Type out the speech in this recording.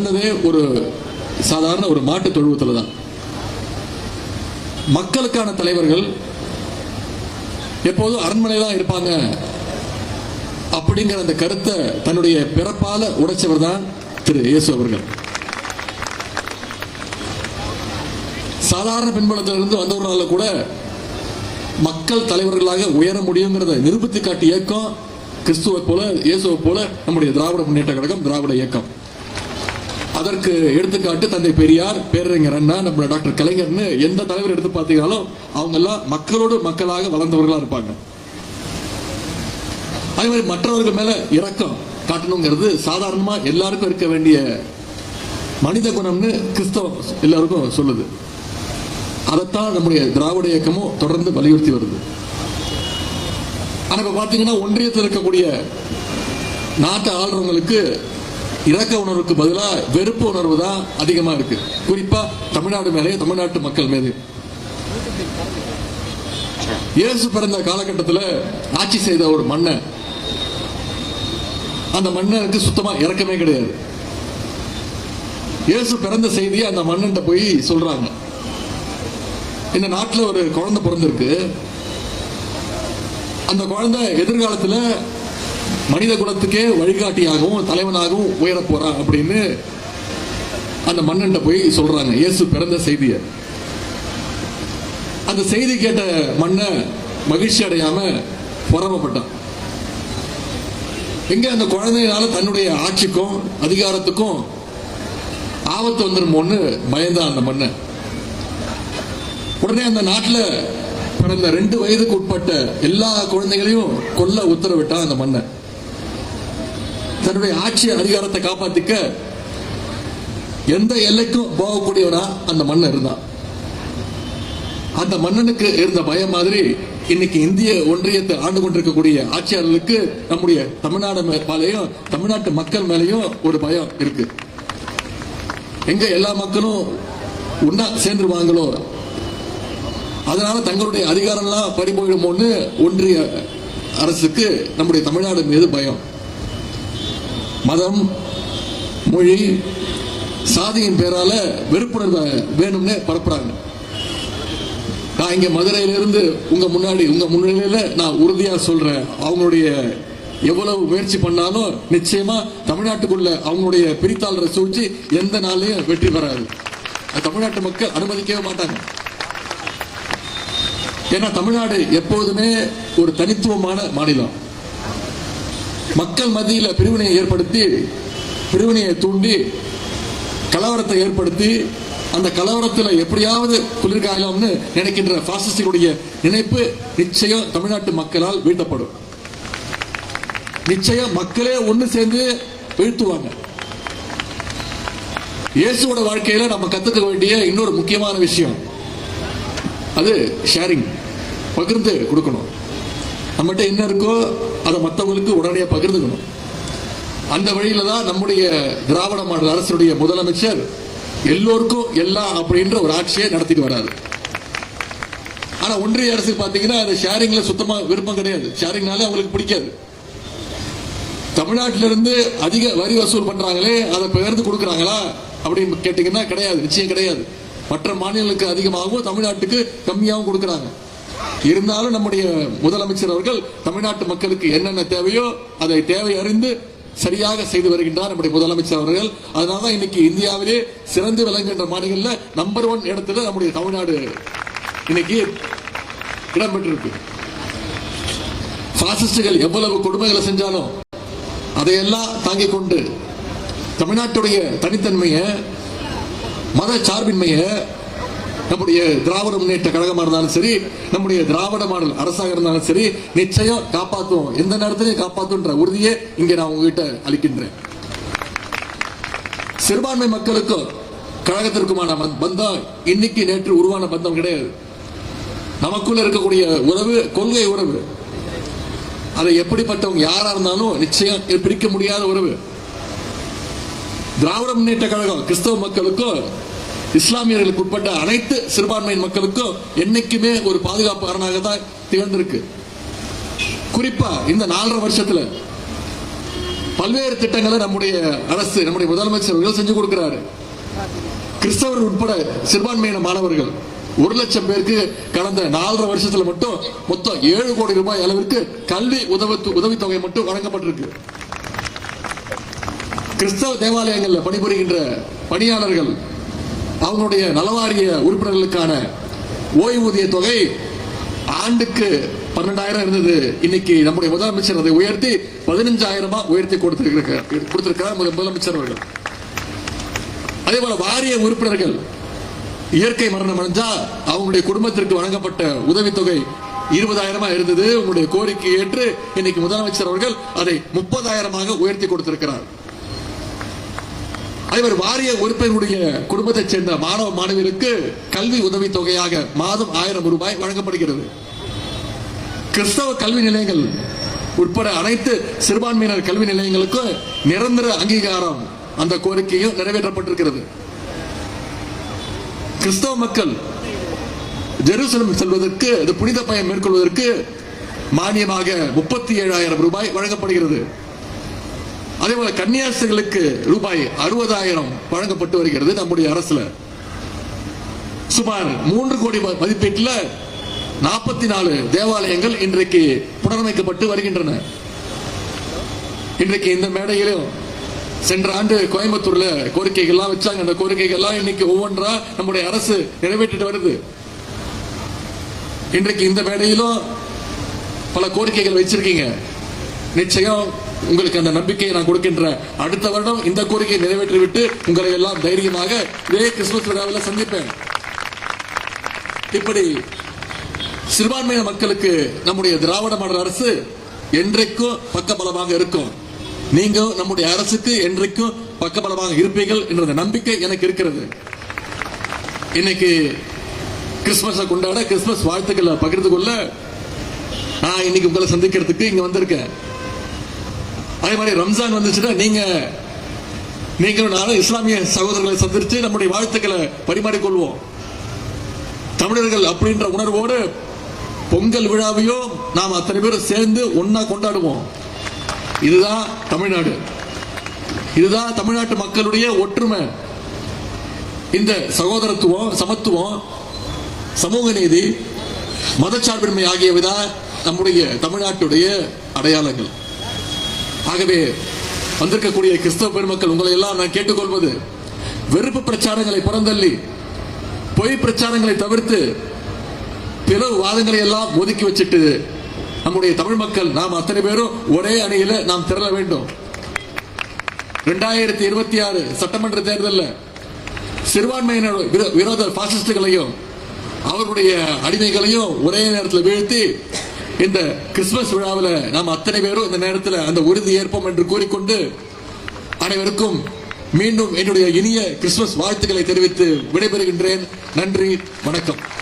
பிறந்ததே ஒரு சாதாரண ஒரு மாட்டு தொழுவத்தில் தான். மக்களுக்கான தலைவர்கள் எப்போதும் அரண்மனையில் தான் இருப்பாங்க. அப்படிங்கிற அந்த கருத்தை தன்னுடைய பிறப்பால உடைச்சவர் தான் திரு இயேசு அவர்கள். சாதாரண பின்புலத்திலிருந்து வந்தவர்களால கூட மக்கள் தலைவர்களாக உயர முடியுங்கிறத நிரூபித்து காட்டிய இயக்கம் கிறிஸ்துவை போல இயேசுவை போல நம்முடைய திராவிட முன்னேற்ற கழகம் திராவிட இயக்கம். அதற்கு எடுத்துக்காட்டு தந்தை பெரியார் பேரறிஞர் அண்ணா நம்ம டாக்டர் கலைஞர்னு எந்த தலைவர் எடுத்து பார்த்தீங்கனாலும் அவங்க எல்லாம் மக்களோடு மக்களாக வளர்ந்தவர்களா இருப்பாங்க. அதே மாதிரி மற்றவர்கள் மேல இரக்கம் காட்டணுங்கிறது சாதாரணமா எல்லாருக்கும் இருக்க வேண்டிய மனித குணம்னு கிறிஸ்தவம் எல்லாருக்கும் சொல்லுது. அதைத்தான் நம்முடைய திராவிட இயக்கமும் தொடர்ந்து வலியுறுத்தி வருது. ஆனா இப்ப பாத்தீங்கன்னா ஒன்றியத்தில் இருக்கக்கூடிய நாட்டை ஆள்றவங்களுக்கு இரக்க உணர்வுக்கு பதிலா வெறுப்பு உணர்வு தான் அதிகமா இருக்கு. குறிப்பா தமிழ்நாடு மேலே தமிழ்நாட்டு மக்கள் மீது. இயேசு பிறந்த காலகட்டத்தில் ஆட்சி செய்த ஒரு மன்னன். அந்த மன்னனுக்கு சுத்தமா இறக்கமே கிடையாது. இயேசு பிறந்த செய்தியை அந்த மன்னன் போய் சொல்றாங்க. இந்த நாட்டில் ஒரு குழந்தை பிறந்திருக்கு. அந்த குழந்தை எதிர்காலத்துல மனித குலத்துக்கே வழிகாட்டியாகவும் தலைவனாகவும் உயர போறான் அப்படின்னு அந்த மன்னன் போய் சொல்றாங்க. இயேசு பிறந்த செய்தியை. அந்த செய்தி கேட்ட மன்னன் மகிழ்ச்சி அடையாம பொறாமப்பட்டான் எங்க அந்த குழந்தையினால தன்னுடைய ஆட்சிக்கும் அதிகாரத்துக்கும் ஆபத்து வந்துருமோன்னு பயந்தான் அந்த மன்னன். உடனே அந்த நாட்டில் பிறந்த ரெண்டு வயதுக்கு உட்பட்ட எல்லா குழந்தைகளையும் கொல்ல உத்தரவிட்டான் அந்த மன்னன். தன்னுடைய ஆட்சி அதிகாரத்தை காப்பாத்திக்க எந்த எல்லைக்கும் போகக்கூடியவனா அந்த மன்னன் இருந்தான். அந்த மன்னனுக்கு இருந்த பயம் மாதிரி இன்னைக்கு இந்திய ஒன்றியத்தை ஆண்டு கொண்டிருக்கக்கூடிய ஆட்சியாளர்களுக்கு நம்முடைய தமிழ்நாடு மே- மேலேயும் தமிழ்நாட்டு மக்கள் மேலேயும் ஒரு பயம் இருக்கு. எங்க எல்லா மக்களும் ஒன்னா சேர்ந்துருவாங்களோ அதனால தங்களுடைய அதிகாரம்லாம் பறி போயிடுமோன்னு ஒன்றிய அரசுக்கு நம்முடைய தமிழ்நாடு மீது பயம். மதம் மொழி சாதியின் பேரால வெறுப்புணர்வை வேணும்னு பரப்புறாங்க. நான் இங்க மதுரையிலிருந்து உங்க முன்னாடி உங்க முன்னிலையில நான் உறுதியா சொல்றேன். அவங்களுடைய எவ்வளவு முயற்சி பண்ணாலும் நிச்சயமா தமிழ்நாட்டுக்குள்ள அவங்களுடைய பிரித்தாளரை சூழ்ச்சி எந்த நாளையும் வெற்றி பெறாது. தமிழ்நாட்டு மக்கள் அனுமதிக்கவே மாட்டாங்க. ஏன்னா தமிழ்நாடு எப்போதுமே ஒரு தனித்துவமான மாநிலம். மக்கள் மத்தியில் பிரிவினையை ஏற்படுத்தி பிரிவினையை தூண்டி கலவரத்தை ஏற்படுத்தி அந்த கலவரத்தில் எப்படியாவது குளிர்காயலாம்னு நினைக்கின்ற பாசிஸ்டுடைய நினைப்பு நிச்சயம் தமிழ்நாட்டு மக்களால் வீழ்த்தப்படும். நிச்சயம் மக்களே ஒன்று சேர்ந்து வீழ்த்துவாங்க. இயேசுவோட வாழ்க்கையில நம்ம கத்துக்க வேண்டிய இன்னொரு முக்கியமான விஷயம். அது ஷேரிங் பகிர்ந்து கொடுக்கணும். நம்மகிட்ட என்ன இருக்கோ அதை மற்றவங்களுக்கு உடனடியாக பகிர்ந்துக்கணும். அந்த வழியில தான் நம்முடைய திராவிட மாநில அரசுடைய முதலமைச்சர் எல்லோருக்கும் எல்லாம் அப்படின்ற ஒரு ஆட்சியை நடத்திட்டு வராரு. ஆனா ஒன்றிய அரசு பாத்தீங்கன்னா அந்த ஷேரிங்ல சுத்தமா விருப்பம் கிடையாது. ஷேரிங்னாலே அவங்களுக்கு பிடிக்காது. தமிழ்நாட்டில இருந்து அதிக வரி வசூல் பண்றாங்களே அதை பகிர்ந்து கொடுக்குறாங்களா அப்படின்னு கேட்டீங்கன்னா கிடையாது. நிச்சயம் கிடையாது. மற்ற மாநிலங்களுக்கு அதிகமாகவும் தமிழ்நாட்டுக்கு கம்மியாகவும் கொடுக்குறாங்க. இருந்தாலும் நம்முடைய முதலமைச்சர் அவர்கள் தமிழ்நாட்டு மக்களுக்கு என்னென்ன தேவையோ அதை தேவை அறிந்து சரியாக செய்து வருகின்றார் நம்முடைய முதலமைச்சர் அவர்கள். அதனாலதான் இன்னைக்கு இந்தியாவிலே சிறந்து விளங்குகின்ற மாநிலங்கள்ல நம்பர் ஒன் இடத்துல நம்முடைய தமிழ்நாடு இன்னைக்கு இடம்பெற்றிருக்கு. பாசிஸ்டுகள் எவ்வளவு கொடுமைகளை செஞ்சாலும் அதையெல்லாம் தாங்கிக் கொண்டு தமிழ்நாட்டுடைய தனித்தன்மையை மத சார்பின்மையை நம்முடைய திராவிட முன்னேற்ற கழகமா இருந்தாலும் சரி நம்முடைய திராவிட மாடல் அரசாக இருந்தாலும் சரி நிச்சயம் காப்பாற்றுவோம் எந்த நேரத்திலையும் காப்பாற்றுன்ற உறுதியை இங்கே நான் உங்ககிட்ட அளிக்கின்றேன். சிறுபான்மை மக்களுக்கும் கழகத்திற்குமான பந்தம் இன்னைக்கு நேற்று உருவான பந்தம் கிடையாது. நமக்குள்ள இருக்கக்கூடிய உறவு கொள்கை உறவு. அதை எப்படிப்பட்டவங்க யாரா இருந்தாலும் நிச்சயம் பிரிக்க முடியாத உறவு. திராவிட முன்னேற்ற கழகம் கிறிஸ்தவ மக்களுக்கும் இஸ்லாமியர்களுக்கு உட்பட்ட அனைத்து சிறுபான்மையின் மக்களுக்கும் என்னைக்குமே ஒரு பாதுகாப்பு அரணாக தான் திகழ்ந்திருக்கு. குறிப்பா இந்த நாலரை வருஷத்துல பல்வேறு திட்டங்களை நம்முடைய அரசு நம்முடைய முதலமைச்சர் செஞ்சு கொடுக்கிறாரு. கிறிஸ்தவர் உட்பட சிறுபான்மையின மாணவர்கள் ஒரு லட்சம் பேருக்கு கடந்த நாலரை வருஷத்துல மட்டும் மொத்தம் ஏழு கோடி ரூபாய் அளவிற்கு கல்வி உதவி உதவித்தொகை மட்டும் வழங்கப்பட்டிருக்கு. கிறிஸ்தவ தேவாலயங்களில் பணிபுரிகின்ற பணியாளர்கள் அவங்களுடைய நலவாரிய உறுப்பினர்களுக்கான ஓய்வூதிய தொகை ஆண்டுக்கு பன்னெண்டாயிரம் இருந்தது. இன்னைக்கு நம்முடைய முதலமைச்சர் அதை உயர்த்தி பதினஞ்சாயிரமா உயர்த்தி கொடுத்திருக்கிறார் கொடுத்திருக்கிறார் முதலமைச்சர் அவர்கள். அதே போல வாரிய உறுப்பினர்கள் இயற்கை மரணம் அடைஞ்சா அவங்களுடைய குடும்பத்திற்கு வழங்கப்பட்ட உதவித்தொகை இருபதாயிரமா இருந்தது. உங்களுடைய கோரிக்கை ஏற்று இன்னைக்கு முதலமைச்சர் அவர்கள் அதை முப்பதாயிரமாக உயர்த்தி கொடுத்திருக்கிறார். அதேமாதிரி வாரிய உறுப்பினருடைய குடும்பத்தைச் சேர்ந்த மாணவ மாணவியருக்கு கல்வி உதவித் தொகையாக மாதம் ஆயிரம் ரூபாய் வழங்கப்படுகிறது. கிறிஸ்தவ கல்வி நிலையங்கள் உட்பட அனைத்து சிறுபான்மையினர் கல்வி நிலையங்களுக்கும் நிரந்தர அங்கீகாரம் அந்த கோரிக்கையும் நிறைவேற்றப்பட்டிருக்கிறது. கிறிஸ்தவ மக்கள் ஜெருசலம் செல்வதற்கு புனித பயணம் மேற்கொள்வதற்கு மானியமாக முப்பத்தி ஏழாயிரம் ரூபாய் வழங்கப்படுகிறது. அதே போல கன்னியாசிகளுக்கு ரூபாய் அறுபதாயிரம் வழங்கப்பட்டு வருகிறது நம்முடைய அரசுல. சுமார் மூன்று கோடி மதிப்பீட்டில் நாற்பத்தி நாலு தேவாலயங்கள் இன்றைக்கு புனரமைக்கப்பட்டு வருகின்றன. இன்றைக்கு இந்த மேடையிலும் சென்ற ஆண்டு கோயம்புத்தூர்ல கோரிக்கைகள்லாம் வச்சாங்க. அந்த கோரிக்கைகள்லாம் இன்னைக்கு ஒவ்வொன்றா நம்முடைய அரசு நிறைவேற்றிட்டு வருது. இன்றைக்கு இந்த மேடையிலும் பல கோரிக்கைகள் வச்சிருக்கீங்க. நிச்சயம் உங்களுக்கு அந்த நம்பிக்கையை நான் கொடுக்கின்றேன். அடுத்த வருடம் இந்த கோரிக்கையை நிறைவேற்றிவிட்டு உங்களை எல்லாம் தைரியமாக இதே கிறிஸ்துமஸ் விழாவில் சந்திப்பேன். இப்படி சிறுபான்மையின மக்களுக்கு நம்முடைய திராவிட மாடல் அரசு என்றைக்கும் பக்கபலமாக இருக்கும். நீங்க நம்முடைய அரசுக்கு என்றைக்கும் பக்கபலமாக இருப்பீர்கள் என்ற நம்பிக்கை எனக்கு இருக்கிறது. இன்னைக்கு கிறிஸ்துமஸை கொண்டாட கிறிஸ்துமஸ் வாழ்த்துக்களை பகிர்ந்து கொள்ள நான் இன்னைக்கு உங்களை சந்திக்கிறதுக்கு இங்க வந்திருக்கேன். அதே மாதிரி ரம்ஜான் வந்துச்சுன்னா நீங்க நீங்களும் நானும் இஸ்லாமிய சகோதரர்களை சந்திச்சு நம்முடைய வாழ்த்துக்களை பரிமாறிக்கொள்வோம். தமிழர்கள் அப்படின்ற உணர்வோடு பொங்கல் விழாவையும் நாம் அத்தனை பேரும் சேர்ந்து ஒன்னா கொண்டாடுவோம். இதுதான் தமிழ்நாடு. இதுதான் தமிழ்நாட்டு மக்களுடைய ஒற்றுமை. இந்த சகோதரத்துவம் சமத்துவம் சமூக நீதி மதச்சார்பின்மை ஆகியவைதான் நம்முடைய தமிழ்நாட்டுடைய அடையாளங்கள். ஆகவே வந்திருக்கக்கூடிய கிறிஸ்தவ பெருமக்கள் உங்களை எல்லாம் நான் கேட்டுக்கொள்வது வெறுப்பு பிரச்சாரங்களை புறந்தள்ளி பொய் பிரச்சாரங்களை தவிர்த்து பிளவு வாதங்களை எல்லாம் ஒதுக்கி வச்சுட்டு நம்முடைய தமிழ் மக்கள் நாம் அத்தனை பேரும் ஒரே அணியில நாம் திரள வேண்டும். இரண்டாயிரத்தி இருபத்தி ஆறு சட்டமன்ற தேர்தலில் சிறுபான்மையினர் விரோ- விரோத பாசிஸ்டுகளையும் அவர்களுடைய அடிமைகளையும் ஒரே நேரத்தில் வீழ்த்தி இந்த கிறிஸ்துமஸ் விழாவில் நாம் அத்தனை பேரும் இந்த நேரத்தில் அந்த உறுதி ஏற்போம் என்று கூறிக்கொண்டு அனைவருக்கும் மீண்டும் என்னுடைய இனிய கிறிஸ்துமஸ் வாழ்த்துக்களை தெரிவித்து விடைபெறுகின்றேன். நன்றி வணக்கம்.